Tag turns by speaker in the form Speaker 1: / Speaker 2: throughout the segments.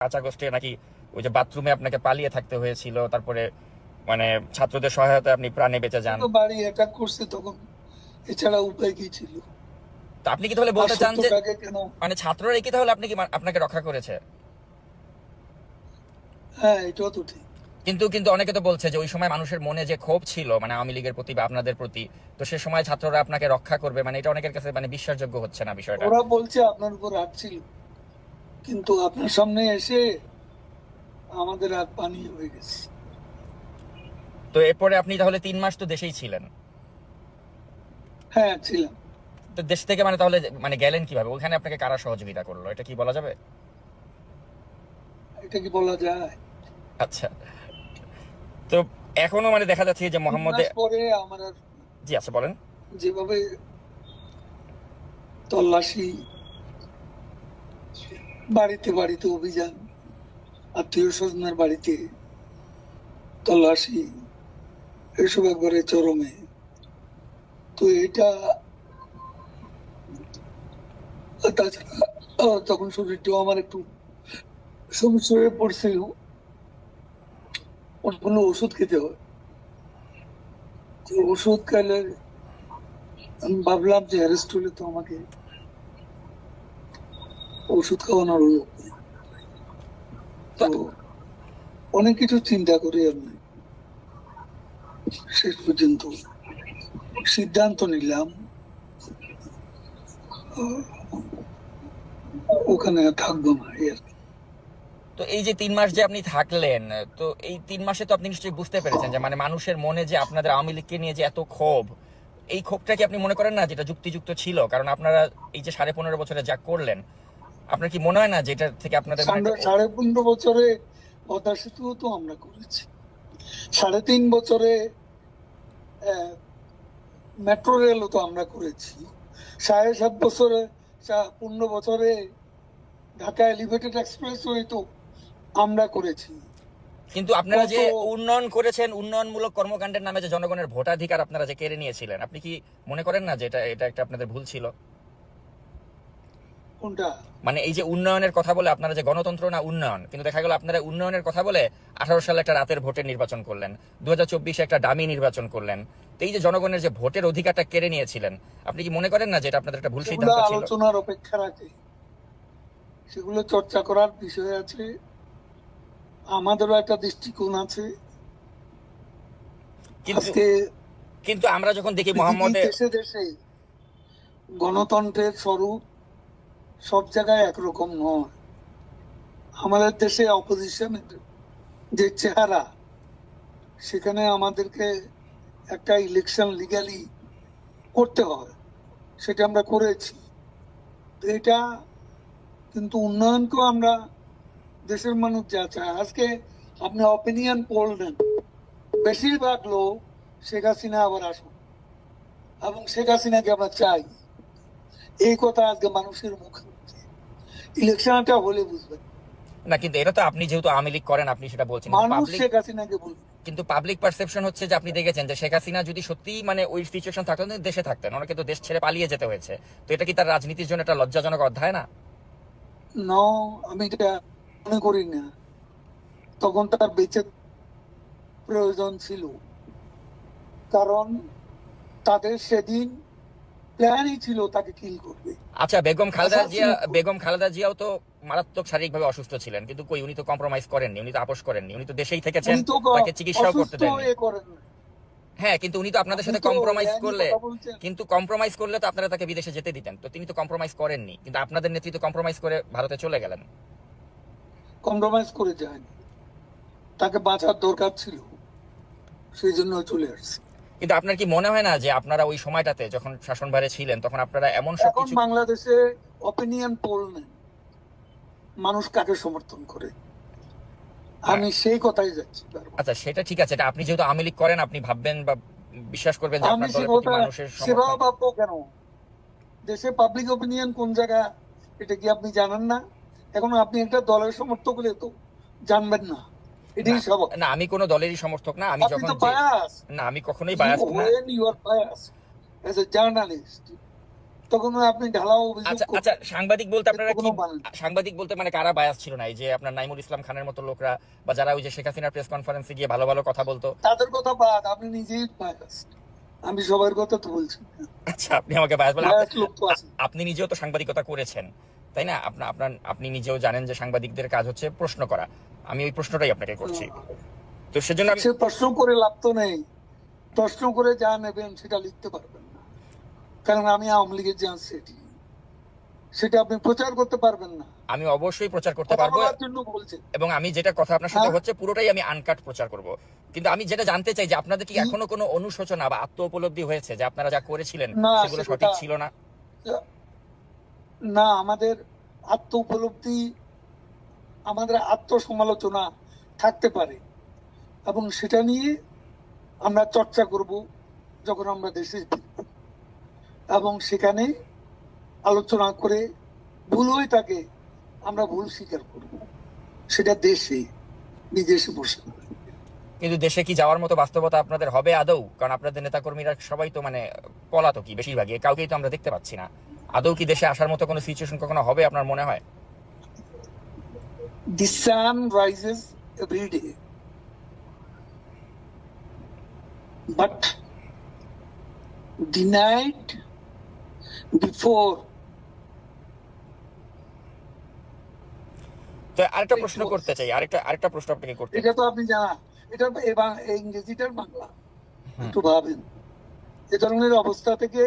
Speaker 1: কাঁচা গোষ্ঠী নাকি ওই যে বাথরুমে আপনাকে পালিয়ে থাকতে হয়েছিল তারপরে মানে ছাত্রদের সহায়তায় আপনি প্রাণে বেঁচে যান।
Speaker 2: বাড়ি অ্যাটাক করছে তখন এছাড়া উপায় কি ছিল?
Speaker 1: তো আপনি কি তাহলে বলতে চান যে মানে ছাত্ররা কি তাহলে আপনি কি আপনাকে রক্ষা করেছে?
Speaker 2: হ্যাঁ এটাও তো ঠিক।
Speaker 1: কিন্তু কিন্তু অনেকে তো বলছে যে ওই সময় মানুষের মনে যে ক্ষোভ ছিল মানে আওয়ামী লীগের প্রতি বা আপনাদের প্রতি তো সে সময় ছাত্ররা আপনাকে রক্ষা করবে মানে এটা অনেকের কাছে মানে বিশ্বাসযোগ্য হচ্ছে না বিষয়টা।
Speaker 2: ওরা বলছে আপনার উপর হাত ছিল। কিন্তু আপনার সামনে এসে আমাদের হাত পানি হয়ে গেছে।
Speaker 1: তো এরপরে আপনি তাহলে তিন মাস তো দেশেই ছিলেন।
Speaker 2: হ্যাঁ ছিলাম।
Speaker 1: তো দেশ থেকে মানে তাহলে মানে গেলেন কীভাবে? ওখানে আপনাকে কারা সহযোগিতা করল? এটা কি বলা যাবে?
Speaker 2: এটা কি বলা যায়?
Speaker 1: আচ্ছা। তো এখনও মানে দেখা যাচ্ছে যে মোহাম্মদ
Speaker 2: পরে আমার
Speaker 1: জি আচ্ছা বলেন।
Speaker 2: যেভাবে তল্লাশি বাড়িতে বাড়িতে অভিযান, আত্মীয় স্বজনের বাড়িতে তল্লাশি, এসব একবারে চরমে। তো এটা তাছাড়া তখন শরীরটাও আমার একটু সমস্যা হয়ে পড়ছিল অনেকগুলো ওষুধ খেতে হয়। ওষুধ খেলে, আমি ভাবলাম যে অ্যারেস্ট হলে তো আমাকে ওষুধ খাওয়ানোর তো অনেক কিছু চিন্তা করি আমি। শেষ পর্যন্ত সিদ্ধান্ত নিলাম। ওখানে থাকব না
Speaker 1: তো এই যে তিন মাস যে আপনি থাকলেন, তো এই তিন মাসে তো আপনি নিশ্চয়ই বুঝতে পেরেছেন যে মানে মানুষের মনে যে আপনাদের আওয়ামী লীগকে নিয়ে যে এত ক্ষোভ, এই ক্ষোভটা কি আপনি মনে করেন না যেটা যুক্তিযুক্ত ছিল? কারণ আপনারা এই যে সাড়ে পনেরো বছরে যা করলেন আপনার কি মনে হয় না যে এটা থেকে আপনাদের মানে
Speaker 2: সাড়ে পনেরো বছরে পদ্মা সেতু তো আমরা করেছি। সাড়ে তিন বছরে মেট্রো রেলও তো আমরা করেছি। সাড়ে সাত বছরে পনেরো বছরে ঢাকা এলিভেটেড এক্সপ্রেস তো আমরা করেছি।
Speaker 1: কিন্তু আপনারা যে উন্নয়ন করেছেন উন্নয়নমূলক কর্মকাণ্ডের নামে যে জনগণের ভোটাধিকার আপনারা যে কেড়ে নিয়েছিলেন আপনি কি মনে করেন না যে এটা এটা একটা আপনাদের ভুল ছিল?
Speaker 2: কোনটা?
Speaker 1: মানে এই যে উন্নয়নের কথা বলে আপনারা যে গণতন্ত্র না উন্নয়ন কিন্তু দেখা গেল আপনারা উন্নয়নের কথা বলে আঠারো সালে একটা রাতের ভোটের নির্বাচন করলেন দু হাজার চব্বিশে একটা দামি নির্বাচন করলেন। তো এই যে জনগণের যে ভোটের অধিকারটা কেড়ে নিয়েছিলেন আপনি কি মনে করেন না যে এটা আপনাদের একটা ভুল সিদ্ধান্ত ছিল?
Speaker 2: আলোচনার অপেক্ষা রাখে সেগুলো চর্চা করার বিষয় আছে। আমাদেরও একটা দৃষ্টিকোণ আছে।
Speaker 1: কিন্তু কিন্তু আমরা যখন দেখি মোহাম্মদ
Speaker 2: দেশে দেশে গণতন্ত্রের স্বরূপ সব জায়গায় একরকম নয়। আমাদের দেশে অপোজিশনের যে চেহারা, সেখানে আমাদেরকে একটা ইলেকশন লিগালি করতে হয়, সেটা আমরা করেছি। এটা কিন্তু উন্নয়নকেও আমরা দেশের মানুষ যা চায়। আজকে আপনি অপিনিয়ন পোল নেন, বেশিরভাগ লোক শেখ হাসিনা আবার আসুন এবং শেখ হাসিনাকে আমরা চাই। এই কথা আজকে মানুষের মুখে ইলেকশনটা হলে বুঝবেন।
Speaker 1: না কিন্তু এটা তো আপনি যেহেতু আওয়ামী লীগ করেন আপনি সেটা বলছেন।
Speaker 2: শেখ হাসিনাকে বলবে।
Speaker 1: কিন্তু পাবলিক পারসেপশন হচ্ছে যে আপনি দেখেছেন যে শেখ হাসিনা যদি সত্যি মানে ওই সিচুয়েশন থাকতেন দেশে থাকতেন। ওনাকে তো দেশ ছেড়ে পালিয়ে যেতে হয়েছে। তো এটা কি তার রাজনীতির জন্য একটা লজ্জাজনক অধ্যায় না?
Speaker 2: ন আমি এটা মনে করি না। তখন তার বেঁচে প্রয়োজন ছিল। কারণ তাদের সেদিন প্ল্যানই ছিল তাকে কিল করবে।
Speaker 1: আচ্ছা বেগম খালেদা জিয়া বেগম খালেদা জিয়াও তো মারাত্মক শারীরিকভাবে অসুস্থ ছিলেন কিন্তু কই উনি তো কম্প্রোমাইজ করেননি উনি তো আপোষ করেননি উনি তো দেশেই থেকেছেন তাকে চিকিৎসাও করতে দেননি।
Speaker 2: হ্যাঁ
Speaker 1: কিন্তু উনি তো আপনাদের সাথে কম্প্রোমাইজ করলে কিন্তু কম্প্রোমাইজ করলে তো আপনারা তাকে বিদেশে যেতে দিতেন তো তিনি তো কম্প্রোমাইজ করেননি কিন্তু আপনাদের নেতৃত্ব কম্প্রোমাইজ করে ভারতে চলে গেলেন।
Speaker 2: কম্প্রোমাইজ করে যায়নি। তাকে বাঁচার দরকার ছিল সেই জন্য চলে আসছে।
Speaker 1: কিন্তু আপনার কি মনে হয় না যে আপনারা ওই সময়টাতে যখন শাসনভারে ছিলেন তখন আপনারা এমন সব কিছু
Speaker 2: বাংলাদেশে অপিনিয়ন পোল মানুষ কাকে সমর্থন করে? আমি সেই কথাই যাচ্ছি
Speaker 1: আচ্ছা সেটা ঠিক আছে। এটা আপনি যেহেতু আওয়ামী লীগ করেন আপনি ভাববেন বা বিশ্বাস করবেন যে আপনার দলের প্রতি মানুষের
Speaker 2: সেবা ভাববো কেন? দেশে পাবলিক অপিনিয়ন কোন জায়গা এটা কি আপনি জানেন না? এখন আপনি একটা দলের সমর্থক হলে তো জানবেন না।
Speaker 1: না আমি কোনো দলেরই সমর্থক না আমি যখন না আমি কখনোই বায়াস না।
Speaker 2: তখন আপনি ঢালাও
Speaker 1: আচ্ছা আচ্ছা সাংবাদিক বলতে আপনারা কি। সাংবাদিক বলতে মানে কারা বায়াস ছিল না? এই যে আপনার নাইমুল ইসলাম খানের মতো লোকরা বা যারা ওই যে শেখ হাসিনার প্রেস কনফারেন্সে গিয়ে ভালো ভালো কথা বলতো।
Speaker 2: তাদের কথা বাদ আপনি নিজেই। আমি সবার কথা তো বলছি
Speaker 1: আচ্ছা আপনি আমাকে বায়াস বলেন আপনি নিজেও তো সাংবাদিকতা করেছেন। তাই না? আপনার আপনার আপনি নিজেও জানেন যে সাংবাদিকদের কাজ হচ্ছে প্রশ্ন করা। আমি ওই প্রশ্নটাই আপনাকে করছি। তো সেজন্য আমি
Speaker 2: প্রশ্ন করে লাভ তো নেই। প্রশ্ন করে যা নেবেন সেটা লিখতে পারবেন না। কারণ আমি আওয়ামী লীগের যে সেটি সেটা আপনি প্রচার করতে পারবেন না।
Speaker 1: আমি অবশ্যই প্রচার করতে পারব এবং আমি যেটা কথা আপনার সাথে
Speaker 2: হ্যাঁ।
Speaker 1: হচ্ছে পুরোটাই আমি আনকাট প্রচার করব। কিন্তু আমি যেটা জানতে চাই যে আপনাদের কি
Speaker 2: কি?
Speaker 1: এখনও কোনো অনুশোচনা বা আত্ম উপলব্ধি হয়েছে যে আপনারা যা করেছিলেন সেগুলো সঠিক ছিল না?
Speaker 2: না, আমাদের আত্ম উপলব্ধি আমাদের আত্মসমালোচনা থাকতে পারে। এবং সেটা নিয়ে আমরা চর্চা করব যখন আমরা দেশে এবং সেখানে আলোচনা করে ভুল হয়ে থাকে আমরা ভুল স্বীকার করব। সেটা দেশে, বিদেশে বসে।
Speaker 1: কিন্তু দেশে কি যাওয়ার মতো বাস্তবতা আপনাদের হবে আদৌ? কারণ আপনাদের নেতাকর্মীরা সবাই তো মানে পলাতকই, বেশিরভাগই। কাউকেই তো আমরা দেখতে পাচ্ছি না। আদৌ কি দেশে আসার মতো কোনো সিচুয়েশন কখনো হবে আপনার মনে হয়?
Speaker 2: The sun rises every day. But the night before
Speaker 1: তো আরেকটা প্রশ্ন করতে চাই আরেকটা আরেকটা প্রশ্ন আপনাকে করতে
Speaker 2: এটা তো আপনি জানা এটা ইংরেজিটার বাংলা। একটু ভাবেন। এ ধরনের অবস্থা থেকে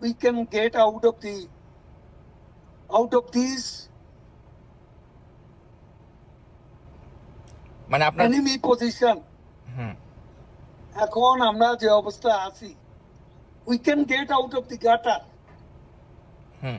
Speaker 2: we can get out of the out of this
Speaker 1: মানে আপনার
Speaker 2: এনিমি পজিশন
Speaker 1: হুম।
Speaker 2: এখন আমরা যে অবস্থা আছি we can get out of the gutter
Speaker 1: hmm.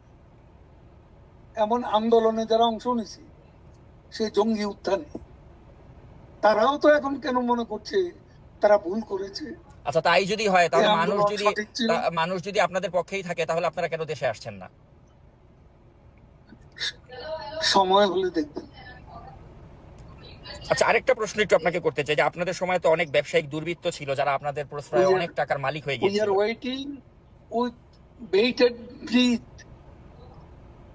Speaker 2: এমন আন্দোলনে যারা অংশ নিছে সেই জঙ্গি উত্থানে তারাও তো এখন কেন মনে করছে তারা ভুল করেছে?
Speaker 1: আচ্ছা তাই যদি হয় তাহলে মানুষ যদি মানুষ যদি আপনাদের পক্ষেই থাকে তাহলে আপনারা কেন দেশে আসছেন না?
Speaker 2: সময় হলে দেখবেন।
Speaker 1: আচ্ছা আরেকটা প্রশ্ন একটু আপনাকে করতে চাই যে আপনাদের সময় তো অনেক ব্যবসায়িক দুর্বৃত্ত ছিল যারা আপনাদের প্রশ্রয়ে অনেক টাকার মালিক হয়ে গিয়েছিল
Speaker 2: we are waiting with bated breath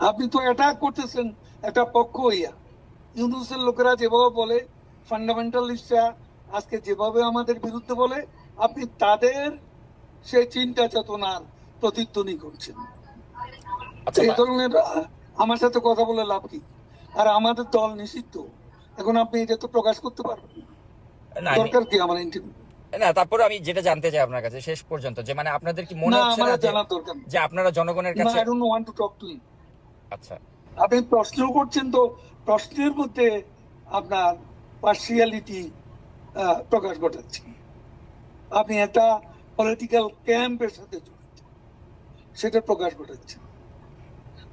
Speaker 2: আপনি তো অ্যাটাক করতেছেন একটা পক্ষ হইয়া। ইউনুসের লোকেরা যেভাবে বলে ফান্ডামেন্টালিস্টরা আজকে যেভাবে আমাদের বিরুদ্ধে বলে আপনি তাদের সেই চিন্তা চেতনার প্রতিধ্বনি করছেন।
Speaker 1: আচ্ছা
Speaker 2: এই ধরনের আমার সাথে কথা বলে লাভ কি? আর আমাদের দল নিষিদ্ধ। এখন আপনি এটা তো প্রকাশ করতে পারবেন দরকার কি আমার ইন্টারভিউ
Speaker 1: না তারপরে আমি যেটা জানতে চাই আপনার কাছে শেষ পর্যন্ত যে মানে আপনাদের কি মনে হচ্ছে না যে- আপনারা জনগণের কাছে
Speaker 2: I don't want to talk to you
Speaker 1: আচ্ছা।
Speaker 2: আপনি প্রশ্ন করছেন তো প্রশ্নের মধ্যে আপনার পার্সিয়ালিটি প্রকাশ ঘটাচ্ছেন আপনি একটা পলিটিক্যাল ক্যাম্পের সাথে জড়িত সেটা প্রকাশ ঘটাচ্ছেন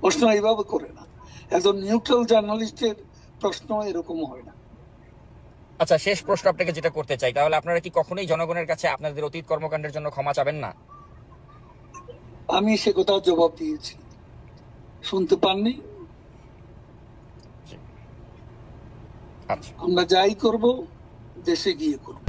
Speaker 2: প্রশ্ন এইভাবে করে না। একজন নিউট্রাল জার্নালিস্টের প্রশ্ন এরকম হয় না।
Speaker 1: আচ্ছা শেষ প্রশ্ন আপনাকে যেটা করতে চাই তাহলে আপনারা কি কখনোই জনগণের কাছে আপনাদের অতীত কর্মকাণ্ডের জন্য ক্ষমা চাবেন না?
Speaker 2: আমি সে কথা জবাব দিয়েছি। শুনতে পাননি?
Speaker 1: আচ্ছা।
Speaker 2: আমরা যাই করব দেশে গিয়ে করব।